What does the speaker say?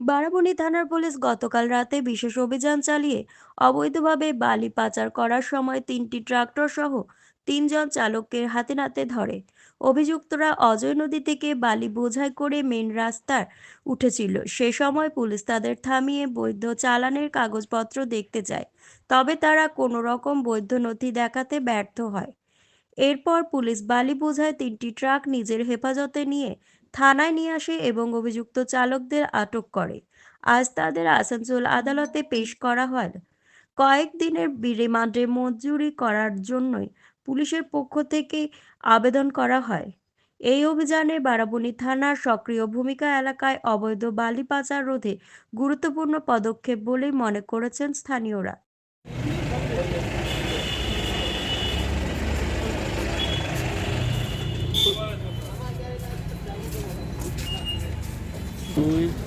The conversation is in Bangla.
বারাবণী থানার পুলিশ গতকাল রাতে বিশেষ অভিযান চালিয়ে অবৈধভাবে বালি পাচার করার সময় তিনটি ট্রাক্টর সহ তিনজন চালককে হাতে নাতে ধরে। অভিযুক্তরা অজয় নদী থেকে বালি বোঝাই করে মেন রাস্তার উঠেছিল। সে সময় পুলিশ তাদের থামিয়ে বৈধ চালানের কাগজপত্র দেখতে যায়, তবে তারা কোনো রকম বৈধ নথি দেখাতে ব্যর্থ হয়। এরপর পুলিশ বালি বোঝায় তিনটি ট্রাক নিজের হেফাজতে নিয়ে থানায় নিয়ে আসে এবং অভিযুক্ত চালকদের আটক করে। আজ তাদের আসানসোল আদালতে পেশ করা হয়। কয়েকদিনের রিমান্ডে মঞ্জুরি করার জন্যই পুলিশের পক্ষ থেকে আবেদন করা হয়। এই অভিযানে বারাবণী থানার সক্রিয় ভূমিকা এলাকায় অবৈধ বালি পাচার রোধে গুরুত্বপূর্ণ পদক্ষেপ বলেই মনে করেছেন স্থানীয়রা। 对。